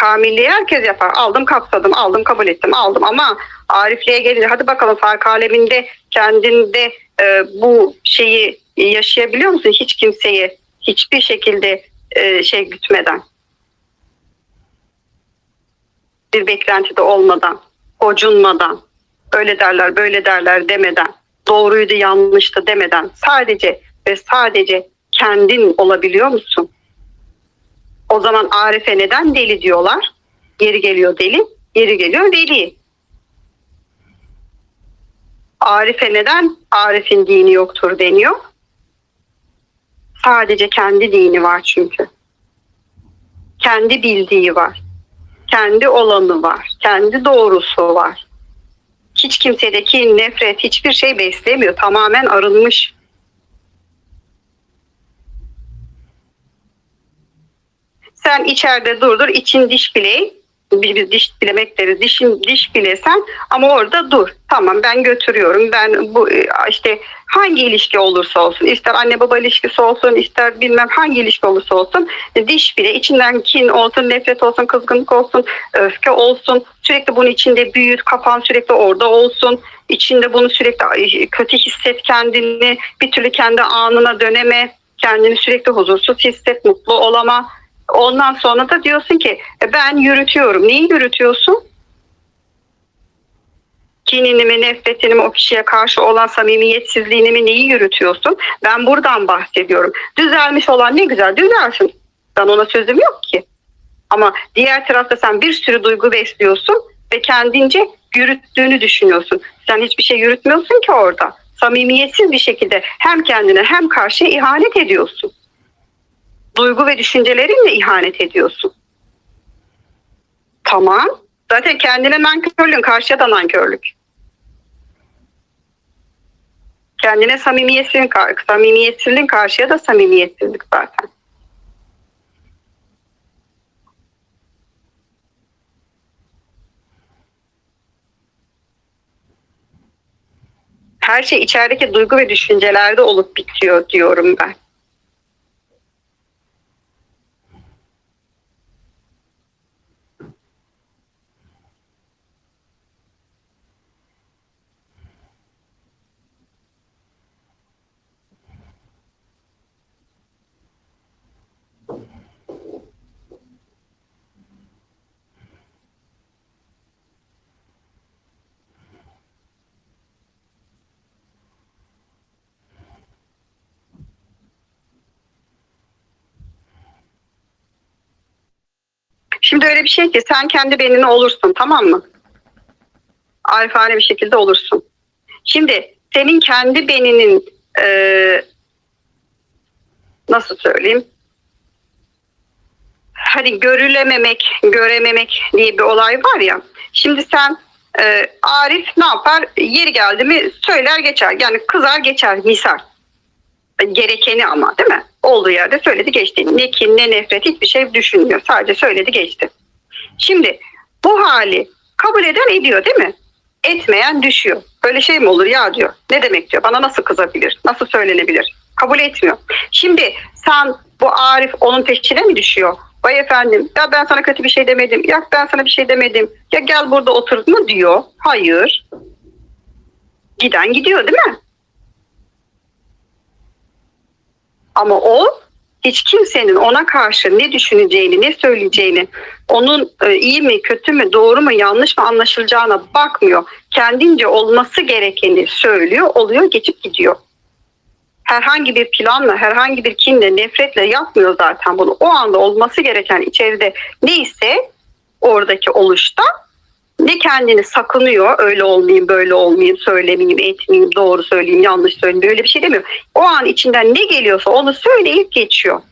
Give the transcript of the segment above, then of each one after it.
Kamilliği herkes yapar. Aldım kapsadım, aldım kabul ettim, aldım. Ama Arifliğe gelince hadi bakalım fark aleminde kendinde e, bu şeyi yaşayabiliyor musun? Hiç kimseyi hiçbir şekilde e, şey gütmeden. Bir beklentide olmadan, gocunmadan, öyle derler böyle derler demeden, doğruydu yanlıştı demeden sadece ve sadece kendin olabiliyor musun? O zaman Arif'e neden deli diyorlar? Yeri geliyor deli, yeri geliyor veli. Arif'e neden Arif'in dini yoktur deniyor? Sadece kendi dini var çünkü. Kendi bildiği var. Kendi olanı var. Kendi doğrusu var. Hiç kimsedeki nefret, hiçbir şey beslemiyor. Tamamen arınmış. Sen içeride durdur, için diş bileği. Biz, diş bilemek deriz. Dişin diş bilesen ama orada dur. Tamam ben götürüyorum. Ben bu e, işte hangi ilişki olursa olsun, ister anne baba ilişkisi olsun, ister bilmem hangi ilişki olursa olsun, e, diş bile içinden kin olsun, nefret olsun, kızgınlık olsun, öfke olsun. Sürekli bunun içinde büyüt, kafan sürekli orada olsun. İçinde bunu sürekli kötü hisset kendini, bir türlü kendi anına döneme, kendini sürekli huzursuz hisset, mutlu olama. Ondan sonra da diyorsun ki "E, ben yürütüyorum. Neyi yürütüyorsun? Kinini mi, nefretini mi, o kişiye karşı olan samimiyetsizliğini mi neyi yürütüyorsun? Ben buradan bahsediyorum. Düzelmiş olan ne güzel düzelsin. Ben ona sözüm yok ki. Ama diğer tarafta sen bir sürü duygu besliyorsun ve kendince yürüttüğünü düşünüyorsun. Sen hiçbir şey yürütmüyorsun ki orada. Samimiyetsiz bir şekilde hem kendine hem karşıya ihanet ediyorsun duygu ve düşüncelerinle ihanet ediyorsun. Tamam. Zaten kendine nankörlüğün karşıya da nankörlük. Kendine samimiyetsizlik, samimiyetsizliğin karşıya da samimiyetsizlik zaten. Her şey içerideki duygu ve düşüncelerde olup bitiyor diyorum ben. Şimdi öyle bir şey ki sen kendi benini olursun tamam mı? Alfane bir şekilde olursun. Şimdi senin kendi beninin e, nasıl söyleyeyim? Hani görülememek, görememek diye bir olay var ya. Şimdi sen e, Arif ne yapar? Yeri geldi mi söyler geçer. Yani kızar geçer misal. Gerekeni ama değil mi? Olduğu yerde söyledi geçti. Ne kin ne nefret hiçbir şey düşünmüyor. Sadece söyledi geçti. Şimdi bu hali kabul eden ediyor değil mi? Etmeyen düşüyor. Böyle şey mi olur ya diyor. Ne demek diyor. Bana nasıl kızabilir? Nasıl söylenebilir? Kabul etmiyor. Şimdi sen bu Arif onun peşine mi düşüyor? Vay efendim ya ben sana kötü bir şey demedim. Ya ben sana bir şey demedim. Ya gel burada otur mu diyor. Hayır. Giden gidiyor değil mi? Ama o hiç kimsenin ona karşı ne düşüneceğini, ne söyleyeceğini, onun e, iyi mi, kötü mü, doğru mu, yanlış mı anlaşılacağına bakmıyor. Kendince olması gerekeni söylüyor, oluyor, geçip gidiyor. Herhangi bir planla, herhangi bir kinle, nefretle yapmıyor zaten bunu. O anda olması gereken içeride neyse oradaki oluşta ne kendini sakınıyor öyle olmayayım böyle olmayayım söylemeyeyim etmeyeyim doğru söyleyeyim yanlış söyleyeyim böyle bir şey demiyor. O an içinden ne geliyorsa onu söyleyip geçiyor.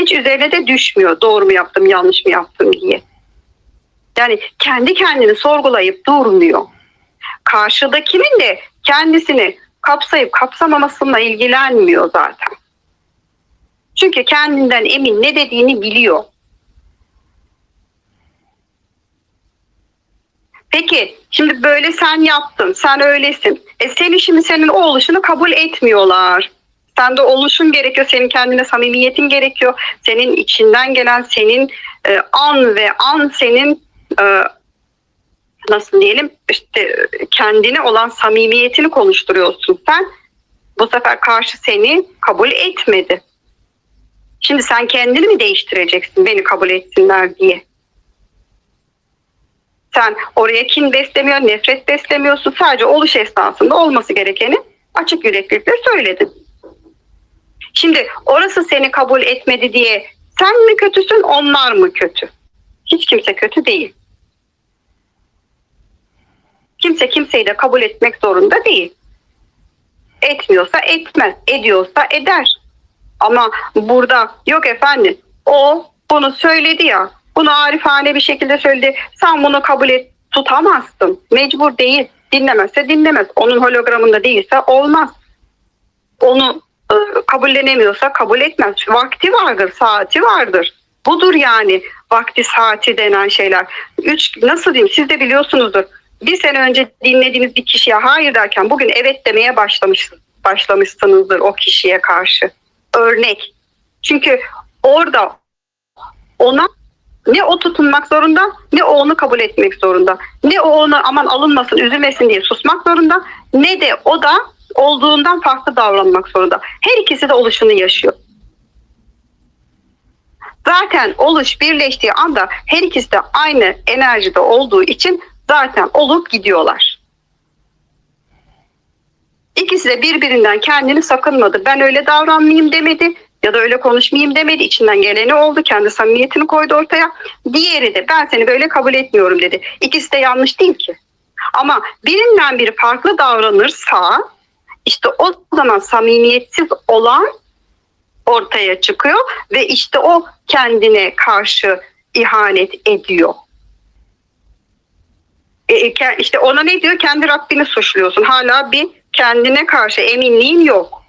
Hiç üzerine de düşmüyor doğru mu yaptım yanlış mı yaptım diye. Yani kendi kendini sorgulayıp durmuyor. Karşıdakinin de kendisini kapsayıp kapsamamasıyla ilgilenmiyor zaten. Çünkü kendinden emin ne dediğini biliyor. Peki şimdi böyle sen yaptın, sen öylesin. E seni şimdi senin o oluşunu kabul etmiyorlar. Sende oluşun gerekiyor. Senin kendine samimiyetin gerekiyor. Senin içinden gelen senin e, an ve an senin e, nasıl diyelim işte kendine olan samimiyetini konuşturuyorsun sen. Bu sefer karşı seni kabul etmedi. Şimdi sen kendini mi değiştireceksin beni kabul etsinler diye? Sen oraya kin beslemiyor, nefret beslemiyorsun. Sadece oluş esnasında olması gerekeni açık yüreklilikle söyledin. Şimdi orası seni kabul etmedi diye sen mi kötüsün, onlar mı kötü? Hiç kimse kötü değil. Kimse kimseyi de kabul etmek zorunda değil. Etmiyorsa etmez, ediyorsa eder. Ama burada yok efendim o bunu söyledi ya, bunu arifane bir şekilde söyledi. Sen bunu kabul et, tutamazsın. Mecbur değil. Dinlemezse dinlemez. Onun hologramında değilse olmaz. Onu e, kabullenemiyorsa kabul etmez. Vakti vardır, saati vardır. Budur yani vakti saati denen şeyler. Üç, nasıl diyeyim siz de biliyorsunuzdur. Bir sene önce dinlediğiniz bir kişiye hayır derken bugün evet demeye başlamış, başlamışsınızdır o kişiye karşı. Örnek. Çünkü orada ona ne o tutunmak zorunda ne o onu kabul etmek zorunda. Ne o ona aman alınmasın üzülmesin diye susmak zorunda ne de o da olduğundan farklı davranmak zorunda. Her ikisi de oluşunu yaşıyor. Zaten oluş birleştiği anda her ikisi de aynı enerjide olduğu için zaten olup gidiyorlar. İkisi de birbirinden kendini sakınmadı. Ben öyle davranmayayım demedi ya da öyle konuşmayayım demedi. İçinden geleni oldu. Kendi samimiyetini koydu ortaya. Diğeri de ben seni böyle kabul etmiyorum dedi. İkisi de yanlış değil ki. Ama birinden biri farklı davranırsa işte o zaman samimiyetsiz olan ortaya çıkıyor ve işte o kendine karşı ihanet ediyor. E, işte ona ne diyor? Kendi Rabbini suçluyorsun. Hala bir kendine karşı eminliğin yok.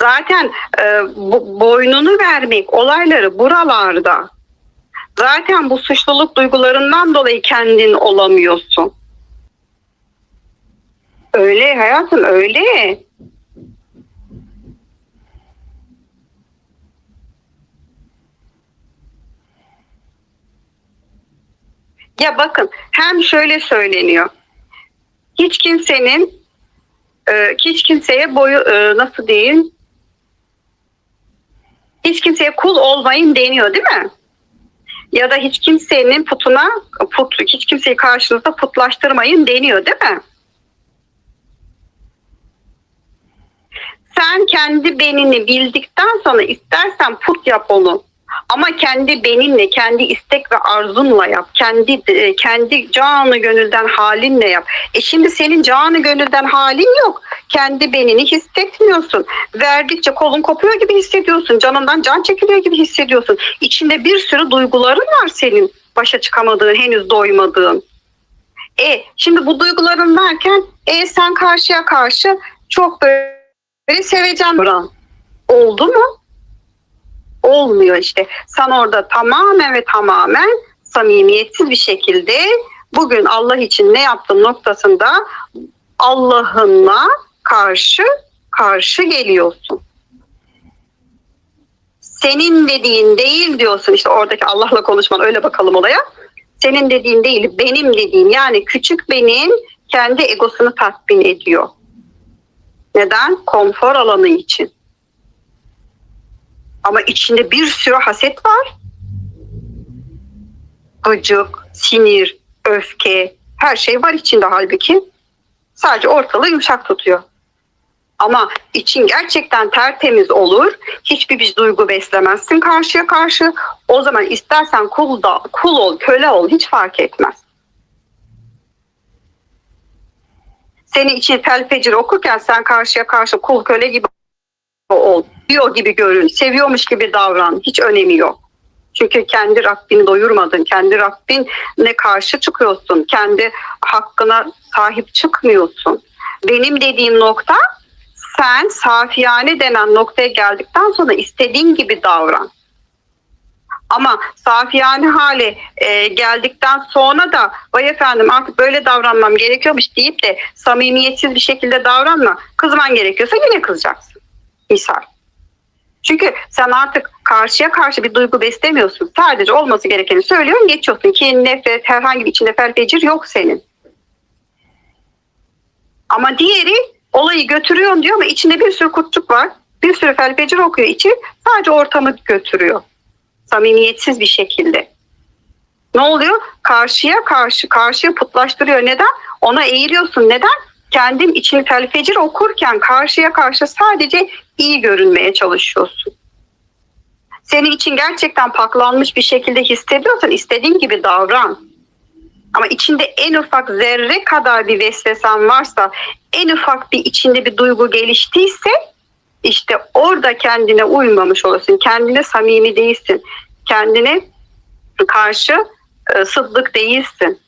Zaten e, bu, boynunu vermek olayları buralarda. Zaten bu suçluluk duygularından dolayı kendin olamıyorsun. Öyle hayatım öyle. Ya bakın hem şöyle söyleniyor. Hiç kimsenin e, hiç kimseye boyu e, nasıl diyeyim hiç kimseye kul olmayın deniyor değil mi? Ya da hiç kimsenin putuna put, hiç kimseyi karşınızda putlaştırmayın deniyor değil mi? Sen kendi benini bildikten sonra istersen put yap onu. Ama kendi beninle, kendi istek ve arzunla yap. Kendi e, kendi canı gönülden halinle yap. E şimdi senin canı gönülden halin yok. Kendi benini hissetmiyorsun. Verdikçe kolun kopuyor gibi hissediyorsun. Canından can çekiliyor gibi hissediyorsun. İçinde bir sürü duyguların var senin. Başa çıkamadığın, henüz doymadığın. E şimdi bu duyguların varken e sen karşıya karşı çok böyle seveceğim buran. Oldu mu? olmuyor işte. Sen orada tamamen ve tamamen samimiyetsiz bir şekilde bugün Allah için ne yaptın noktasında Allah'ınla karşı karşı geliyorsun. Senin dediğin değil diyorsun işte oradaki Allah'la konuşman öyle bakalım olaya. Senin dediğin değil benim dediğim yani küçük benim kendi egosunu tatmin ediyor. Neden? Konfor alanı için. Ama içinde bir sürü haset var. Gıcık, sinir, öfke, her şey var içinde halbuki. Sadece ortalığı yumuşak tutuyor. Ama için gerçekten tertemiz olur. Hiçbir bir duygu beslemezsin karşıya karşı. O zaman istersen kul da kul ol, köle ol hiç fark etmez. Seni için felfecir okurken sen karşıya karşı kul köle gibi ol, diyor gibi görün, seviyormuş gibi davran, hiç önemi yok. Çünkü kendi Rabbini doyurmadın, kendi Rabbine karşı çıkıyorsun, kendi hakkına sahip çıkmıyorsun. Benim dediğim nokta sen safiyane denen noktaya geldikten sonra istediğin gibi davran. Ama safiyane hale e, geldikten sonra da vay efendim artık böyle davranmam gerekiyormuş deyip de samimiyetsiz bir şekilde davranma. Kızman gerekiyorsa yine kızacaksın. Misal. Çünkü sen artık karşıya karşı bir duygu beslemiyorsun. Sadece olması gerekeni söylüyorsun, geçiyorsun. Ki nefret, herhangi bir içinde felfecir yok senin. Ama diğeri olayı götürüyorsun diyor ama içinde bir sürü kurtçuk var. Bir sürü felfecir okuyor içi. Sadece ortamı götürüyor. Samimiyetsiz bir şekilde. Ne oluyor? Karşıya karşı, karşıya putlaştırıyor. Neden? Ona eğiliyorsun. Neden? Kendin için felfecir okurken karşıya karşı sadece iyi görünmeye çalışıyorsun. Senin için gerçekten paklanmış bir şekilde hissediyorsan istediğin gibi davran. Ama içinde en ufak zerre kadar bir vesvesen varsa, en ufak bir içinde bir duygu geliştiyse işte orada kendine uymamış olursun. Kendine samimi değilsin. Kendine karşı e, sıddık değilsin.